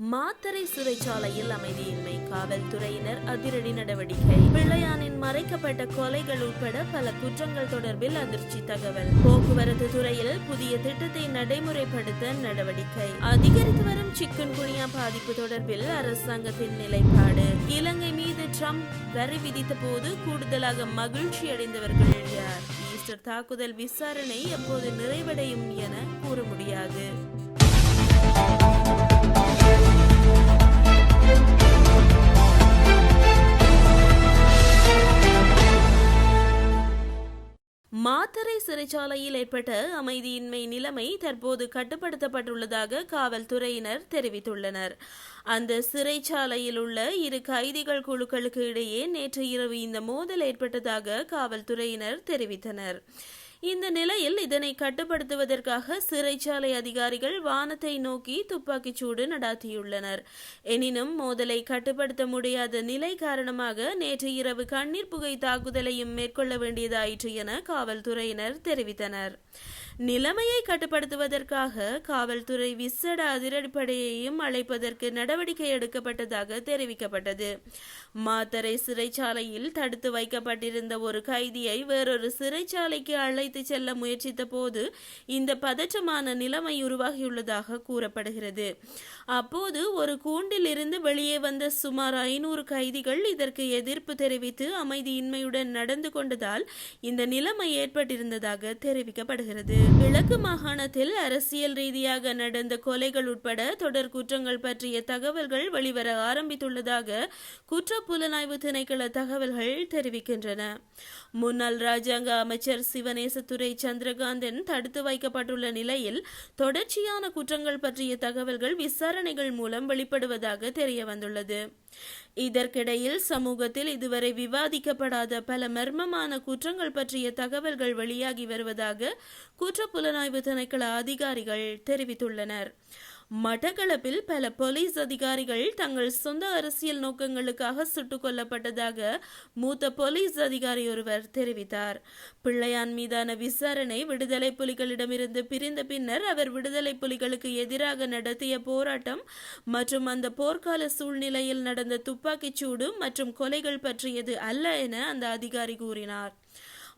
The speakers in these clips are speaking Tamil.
மாத்தறை சிறைச்சாலையில் அமைதியின்மை காவல்துறையினர் அதிரடி நடவடிக்கை. பிள்ளையானின் மறைக்கப்பட்ட கொலைகள் உட்பட பல குற்றங்கள் தொடர்பில் அதிர்ச்சி தகவல். போக்குவரத்து துறையில் புதிய திட்டத்தை நடைமுறைப்படுத்த நடவடிக்கை. அதிகரித்து வரும் சிக்கன் குனியா பாதிப்பு தொடர்பில் அரசாங்கத்தின் நிலைப்பாடு. இலங்கை மீது ட்ரம்ப் வரி விதித்த போது கூடுதலாக மகிழ்ச்சி அடைந்தவர்கள் யார்? ஈஸ்டர் தாக்குதல் விசாரணை எப்போது நிறைவடையும் என கூற முடியாது. ஆத்தரை சிறைச்சாலையில் ஏற்பட்ட அமைதியின்மை நிலைமை தற்போது கட்டுப்படுத்தப்பட்டுள்ளதாக காவல்துறையினர் தெரிவித்துள்ளனர். அந்த சிறைச்சாலையில் உள்ள இரு கைதிகள் குழுக்களுக்கு இடையே நேற்று இரவு இந்த மோதல் ஏற்பட்டதாக காவல்துறையினர் தெரிவித்தனர். இந்த நிலையில் இதனை கட்டுப்படுத்துவதற்காக சிறைச்சாலை அதிகாரிகள் வானத்தை நோக்கி துப்பாக்கிச் சூடு நடாத்தியுள்ளனர். எனினும் மோதலை கட்டுப்படுத்த முடியாத நிலை காரணமாக நேற்று இரவு கண்ணீர் புகை தாக்குதலையும் மேற்கொள்ள வேண்டியதாயிற்று என காவல்துறையினர் தெரிவித்தனர். நிலைமையை கட்டுப்படுத்துவதற்காக காவல்துறை விசேட அதிரடிப்படையையும் அழைப்பதற்கு நடவடிக்கை எடுக்கப்பட்டதாக தெரிவிக்கப்பட்டது. மாத்தரை சிறைச்சாலையில் தடுத்து வைக்கப்பட்டிருந்த ஒரு கைதியை வேறொரு சிறைச்சாலைக்கு அழை அழைத்து செல்ல முயற்சித்த போது இந்த பதற்றமான நிலைமை உருவாகியுள்ளதாக கூறப்படுகிறது. அப்போது ஒரு கூண்டிலிருந்து வெளியே வந்த சுமார் ஐநூறு கைதிகள் இதற்கு எதிர்ப்பு தெரிவித்து அமைதியின்மையுடன் நடந்து கொண்டதால் இந்த நிலைமை ஏற்பட்டிருந்ததாக தெரிவிக்கப்படுகிறது. கிழக்கு மாகாணத்தில் அரசியல் ரீதியாக நடந்த கொலைகள் உட்பட தொடர் குற்றங்கள் பற்றிய தகவல்கள் வெளிவர ஆரம்பித்துள்ளதாக குற்ற புலனாய்வு திணைக்கள தகவல்கள் தெரிவிக்கின்றன. முன்னாள் ராஜாங்க அமைச்சர் அரசுத்துறை சந்திரகாந்தன் தடுத்து வைக்கப்பட்டுள்ள நிலையில் தொடர்ச்சியான குற்றங்கள் பற்றிய தகவல்கள் விசாரணைகள் மூலம் வெளிப்படுவதாக தெரிய வந்துள்ளது இதற்கிடையில் சமூகத்தில் இதுவரை விவாதிக்கப்படாத பல மர்மமான குற்றங்கள் பற்றிய தகவல்கள் வெளியாகி வருவதாக குற்றப்புலனாய்வு திணைக்கள அதிகாரிகள் தெரிவித்துள்ளனர். மட்டக்களப்பில் பல போலீஸ் அதிகாரிகள் தங்கள் சொந்த அரசியல் நோக்கங்களுக்காக சுட்டுக் கொல்லப்பட்டதாக மூத்த போலீஸ் அதிகாரி ஒருவர் தெரிவித்தார். பிள்ளையான் மீதான விசாரணை விடுதலை புலிகளிடமிருந்து பிரிந்த பின்னர் அவர் விடுதலை புலிகளுக்கு எதிராக நடத்திய போராட்டம் மற்றும் அந்த போர்க்கால சூழ்நிலையில் நடந்த துப்பாக்கிச்சூடு மற்றும் கொலைகள் பற்றியது அல்ல என அந்த அதிகாரி கூறினார்.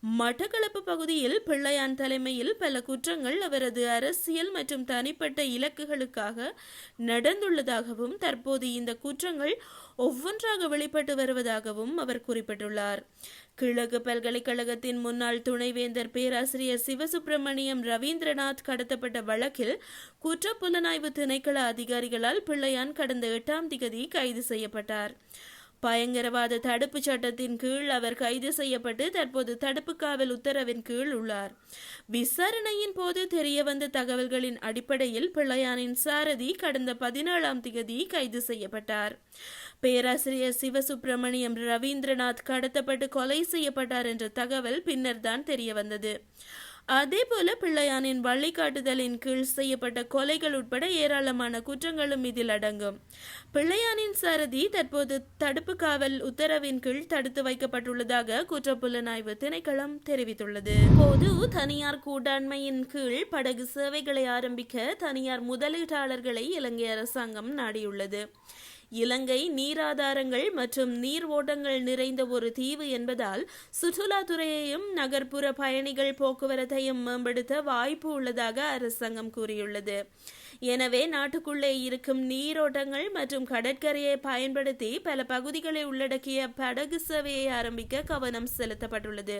மட்டக்களப்பு பகுதியில் பிள்ளையான் தலைமையில் பல குற்றங்கள் அவரது அரசியல் மற்றும் தனிப்பட்ட இலக்குகளுக்காக நடந்துள்ளதாகவும் தற்போது இந்த குற்றங்கள் ஒவ்வொன்றாக வெளிப்பட்டு வருவதாகவும் அவர் குறிப்பிட்டுள்ளார். கிழக்கு பல்கலைக்கழகத்தின் முன்னாள் துணைவேந்தர் பேராசிரியர் சிவசுப்பிரமணியம் ரவீந்திரநாத் கடத்தப்பட்ட வழக்கில் குற்றப்புலனாய்வு திணைக்கள அதிகாரிகளால் பிள்ளையான் கடந்த எட்டாம் திகதி கைது செய்யப்பட்டார். பயங்கரவாத தடுப்பு சட்டத்தின் கீழ் அவர் கைது செய்யப்பட்டு தற்போது தடுப்பு காவல் உத்தரவின் கீழ் உள்ளார். விசாரணையின் போது தெரியவந்த தகவல்களின் அடிப்படையில் பிள்ளையானின் சாரதி கடந்த பதினேழாம் திகதி கைது செய்யப்பட்டார். பேராசிரியர் சிவசுப்பிரமணியம் ரவீந்திரநாத் கடத்தப்பட்டு கொலை செய்யப்பட்டார் என்ற தகவல் பின்னர் தான் தெரியவந்தது அதேபோல பிள்ளையானின் வழிகாட்டுதலின் கீழ் செய்யப்பட்ட கொலைகள் உட்பட ஏராளமான குற்றங்களும் இதில் அடங்கும். பிள்ளையானின் சாரதி தற்போது தடுப்பு காவல் உத்தரவின் கீழ் தடுத்து வைக்கப்பட்டுள்ளதாக குற்றப்புலனாய்வு திணைக்களம் தெரிவித்துள்ளது. பொது தனியார் கூட்டாண்மையின் கீழ் படகு சேவைகளை ஆரம்பிக்க தனியார் முதலீட்டாளர்களை இலங்கை அரசாங்கம் நாடியுள்ளது. இலங்கை நீராதாரங்கள் மற்றும் நீர் ஓட்டங்கள் நிறைந்த ஒரு தீவு என்பதால் சுற்றுலாத்துறையையும் நகர்ப்புற பயணிகள் போக்குவரத்தையும் மேம்படுத்த வாய்ப்பு உள்ளதாக அரசாங்கம் கூறியுள்ளது. எனவே நாட்டுக்குள்ளே இருக்கும் நீரோட்டங்கள் மற்றும் கடற்கரையை பயன்படுத்தி பல பகுதிகளை உள்ளடக்கிய படகு சேவையை ஆரம்பிக்க கவனம் செலுத்தப்பட்டுள்ளது.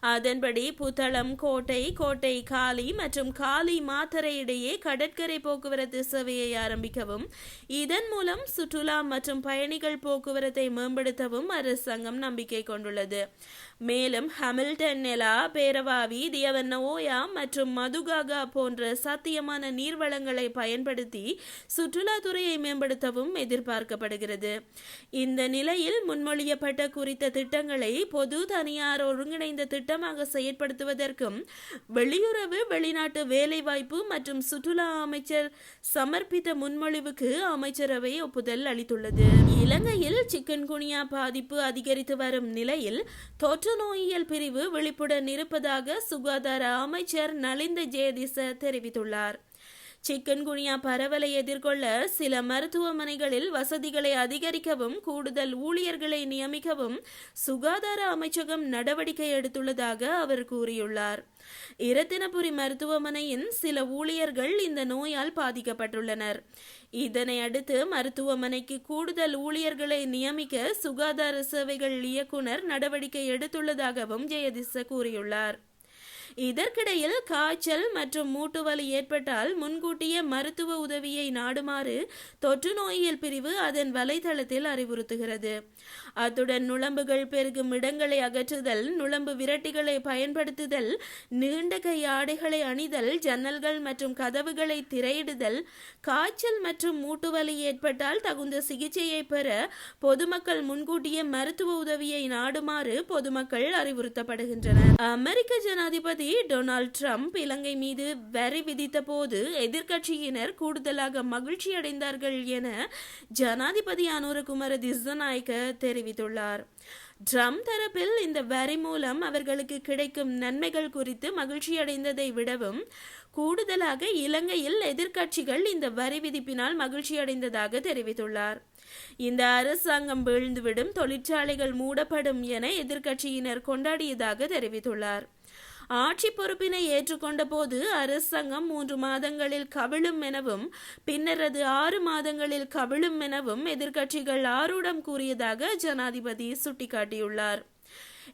அதன்படி புத்தளம் கோட்டை கோட்டை காலி மற்றும் காலி மாத்தரை இடையே கடற்கரை போக்குவரத்து சேவையை ஆரம்பிக்கவும் இதன் மூலம் சுற்றுலா மற்றும் பயணிகள் போக்குவரத்தை மேம்படுத்தவும் அரசாங்கம் நம்பிக்கை கொண்டுள்ளது. மேலும் ஹமில்டன் நெலா பேரவாவி தியவன்னோயா மற்றும் மதுகாகா போன்ற சாத்தியமான நீர்வளங்களை பயன்படுத்தி சுற்றுலாத்துறையை மேம்படுத்தவும் எதிர்பார்க்கப்படுகிறது. இந்த நிலையில் முன்மொழியப்பட்ட குறித்த திட்டங்களை பொது தனியார் ஒருங்கிணைந்த திட்டமாக செயற்படுத்துவதற்கும் வெளியுறவு வெளிநாட்டு வேலைவாய்ப்பு மற்றும் சுற்றுலா அமைச்சர் சமர்ப்பித்த முன்மொழிவுக்கு அமைச்சரவை ஒப்புதல் அளித்துள்ளது. இலங்கையில் சிக்கன் குனியா பாதிப்பு அதிகரித்து வரும் நிலையில் தொற்று நோயியல் பிரிவு விழிப்புடன் இருப்பதாக சுகாதார அமைச்சர் நலிந்த ஜெயதிச தெரிவித்துள்ளார். சிக்கன்குனியா பரவலை எதிர்கொள்ள சில மருத்துவமனைகளில் வசதிகளை அதிகரிக்கவும் கூடுதல் ஊழியர்களை நியமிக்கவும் சுகாதார அமைச்சகம் நடவடிக்கை எடுத்துள்ளதாக அவர் கூறியுள்ளார். இரத்தினபுரி மருத்துவமனையின் சில ஊழியர்கள் இந்த நோயால் பாதிக்கப்பட்டுள்ளனர். இதனை அடுத்து மருத்துவமனைக்கு கூடுதல் ஊழியர்களை நியமிக்க சுகாதார சேவைகள் இயக்குனர் நடவடிக்கை எடுத்துள்ளதாகவும் ஜெயதிச கூறியுள்ளார். இதற்கிடையில் காய்ச்சல் மற்றும் மூட்டுவலி ஏற்பட்டால் முன்கூட்டிய மருத்துவ உதவியை நாடுமாறு தொற்று நோயியல் பிரிவு அதன் வலைதளத்தில் அறிவுறுத்துகிறது. அத்துடன் நுளம்புகள் பெருகும் இடங்களை அகற்றுதல் நுளம்பு விரட்டிகளை பயன்படுத்துதல் நீண்ட கை ஆடைகளை அணிதல் ஜன்னல்கள் மற்றும் கதவுகளை திரையிடுதல் காய்ச்சல் மற்றும் மூட்டுவலி ஏற்பட்டால் தகுந்த சிகிச்சையை பெற பொதுமக்கள் முன்கூட்டிய மருத்துவ உதவியை நாடுமாறு பொதுமக்கள் அறிவுறுத்தப்படுகின்றனர். அமெரிக்க ஜனாதிபதி டொனால்ட் ட்ரம்ப் இலங்கை மீது வரி விதித்த போது எதிர்க்கட்சியினர் கூடுதலாக மகிழ்ச்சி அடைந்தார்கள் என ஜனாதிபதி அனுரகுமார திசநாயக்க தெரிவித்துள்ளார். ட்ரம்ப் தரப்பில் இந்த வரி மூலம் அவர்களுக்கு கிடைக்கும் நன்மைகள் குறித்து மகிழ்ச்சியடைந்ததை விடவும் கூடுதலாக இலங்கையில் எதிர்க்கட்சிகள் இந்த வரி விதிப்பினால் மகிழ்ச்சியடைந்ததாக தெரிவித்துள்ளார். இந்த அரசாங்கம் வீழ்ந்துவிடும் தொழிற்சாலைகள் மூடப்படும் என எதிர்க்கட்சியினர் கொண்டாடியதாக தெரிவித்துள்ளார். ஆட்சி பொறுப்பினை ஏற்றுக்கொண்ட போது அரசாங்கம் மூன்று மாதங்களில் கவிழும் எனவும் பின்னர் அது ஆறு மாதங்களில் கவிழும் எனவும் எதிர்க்கட்சிகள் ஆரூடம் கூறியதாக ஜனாதிபதி சுட்டிக்காட்டியுள்ளார்.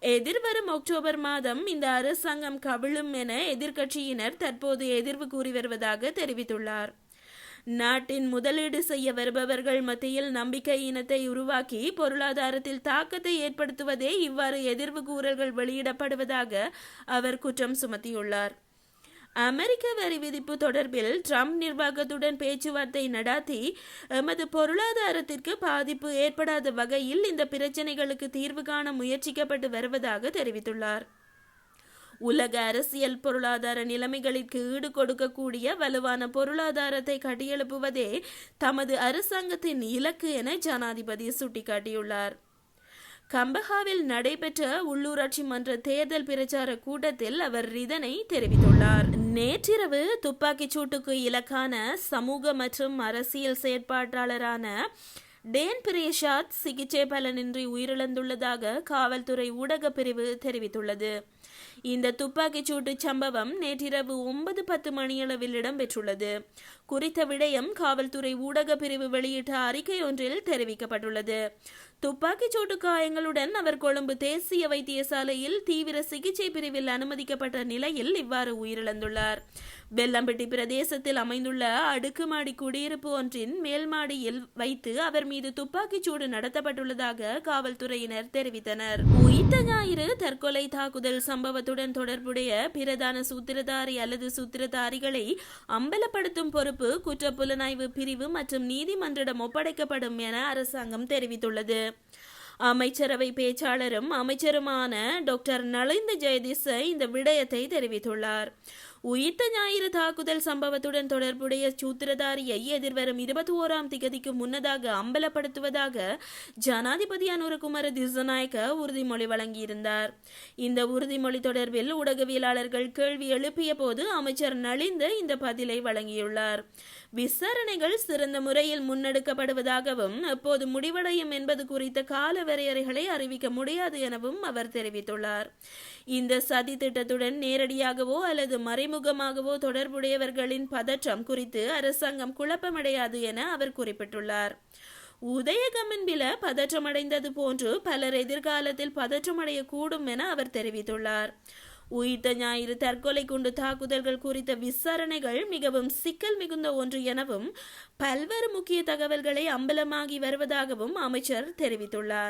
எதிர்வரும் அக்டோபர் மாதம் இந்த அரசாங்கம் கவிழும் என எதிர்க்கட்சியினர் தற்போது எதிர்வு கூறி வருவதாக தெரிவித்துள்ளார். நாட்டின் முதலீடு செய்ய வருபவர்கள் மத்தியில் நம்பிக்கை இனத்தை உருவாக்கி பொருளாதாரத்தில் தாக்கத்தை ஏற்படுத்துவதே இவ்வாறு எதிர்வு கூறல்கள் வெளியிடப்படுவதாக அவர் குற்றம் சுமத்தியுள்ளார். அமெரிக்க வரி விதிப்பு தொடர்பில் ட்ரம்ப் நிர்வாகத்துடன் பேச்சுவார்த்தை நடாத்தி எமது பொருளாதாரத்திற்கு பாதிப்பு ஏற்படாத வகையில் இந்த பிரச்சனைகளுக்கு தீர்வு காண முயற்சிக்கப்பட்டு வருவதாக தெரிவித்துள்ளார். உலக அரசியல் பொருளாதார நிலைமைகளுக்கு ஈடு கொடுக்கக்கூடிய வலுவான பொருளாதாரத்தை கட்டியெழுப்புவதே தமது அரசாங்கத்தின் இலக்கு என ஜனாதிபதி சுட்டிக்காட்டியுள்ளார். கம்பஹாவில் நடைபெற்ற உள்ளூராட்சி மன்ற தேர்தல் பிரச்சார கூட்டத்தில் அவர் இதனை தெரிவித்துள்ளார். நேற்றிரவு துப்பாக்கிச் சூட்டுக்கு இலக்கான சமூக மற்றும் அரசியல் செயற்பாட்டாளரான டேன் பிரேஷாத் சிகிச்சை பலனின்றி உயிரிழந்துள்ளதாக காவல்துறை ஊடக பிரிவு தெரிவித்துள்ளது. இந்த துப்பாக்கிச் சூட்டு சம்பவம் நேற்றிரவு ஒன்பது பத்து மணியளவில் இடம்பெற்றுள்ளது. குறித்த விடயம் காவல்துறை ஊடக பிரிவு வெளியிட்ட அறிக்கை ஒன்றில் தெரிவிக்கப்பட்டுள்ளது. துப்பாக்கிச் சூட்டு காயங்களுடன் அவர் கொழும்பு தேசிய வைத்தியசாலையில் தீவிர சிகிச்சை பிரிவில் அனுமதிக்கப்பட்ட நிலையில் இவ்வாறு உயிரிழந்துள்ளார். வெள்ளம்பட்டி பிரதேசத்தில் அமைந்துள்ள அடுக்குமாடி குடியிருப்பு ஒன்றின் மேல் மாடியில் வைத்து அவர் மீது துப்பாக்கிச் சூடு நடத்தப்பட்டுள்ளதாக காவல்துறையினர் தெரிவித்தனர். உயிர்த்த ஞாயிறு தற்கொலை தாக்குதல் சம்பவத்துடன் தொடர்புடைய பிரதான சூத்திரதாரி அல்லது சூத்திரதாரிகளை அம்பலப்படுத்தும் பொறுப்பு குற்றப்புலனாய்வு பிரிவு மற்றும் நீதிமன்றிடம் ஒப்படைக்கப்படும் என அரசாங்கம் தெரிவித்துள்ளது. அமைச்சரவை பேச்சாளரும் அமைச்சருமான டாக்டர் நலிந்த ஜெயதிச இந்த விடயத்தை தெரிவித்துள்ளார். உயிர்த்த ஞாயிறு தாக்குதல் சம்பவத்துடன் தொடர்புடைய சூத்திரதாரியை எதிர்வரும் இருபத்தி ஓராம் திகதிக்கு முன்னதாக அம்பலப்படுத்துவதாக ஜனாதிபதி அனுரகுமார திசநாயக்க உறுதிமொழி வழங்கியிருந்தார். இந்த உறுதிமொழி தொடர்பில் ஊடகவியலாளர்கள் கேள்வி எழுப்பிய போது அமைச்சர் நலிந்து இந்த பதிலை வழங்கியுள்ளார். விசாரணைகள் சிறந்த முறையில் முன்னெடுக்கப்படுவதாகவும் எப்போது முடிவடையும் என்பது குறித்த கால வரையறைகளை அறிவிக்க முடியாது எனவும் அவர் தெரிவித்துள்ளார். இந்த சதி திட்டத்துடன் நேரடியாகவோ அல்லது மறைமுகமாகவோ தொடர்புடையவர்களின் பதற்றம் குறித்து அரசாங்கம் குழப்பமடையாது என அவர் குறிப்பிட்டுள்ளார். உதயகமன்பில பதற்றமடைந்தது போன்று பலர் எதிர்காலத்தில் பதற்றமடையக்கூடும் என அவர் தெரிவித்துள்ளார். உயிர்த்த ஞாயிறு தற்கொலை குண்டு தாக்குதல்கள் குறித்த விசாரணைகள் மிகவும் சிக்கல் மிகுந்த ஒன்று எனவும் பல்வேறு முக்கிய தகவல்களை அம்பலமாகி வருவதாகவும் அமைச்சர் தெரிவித்துள்ளார்.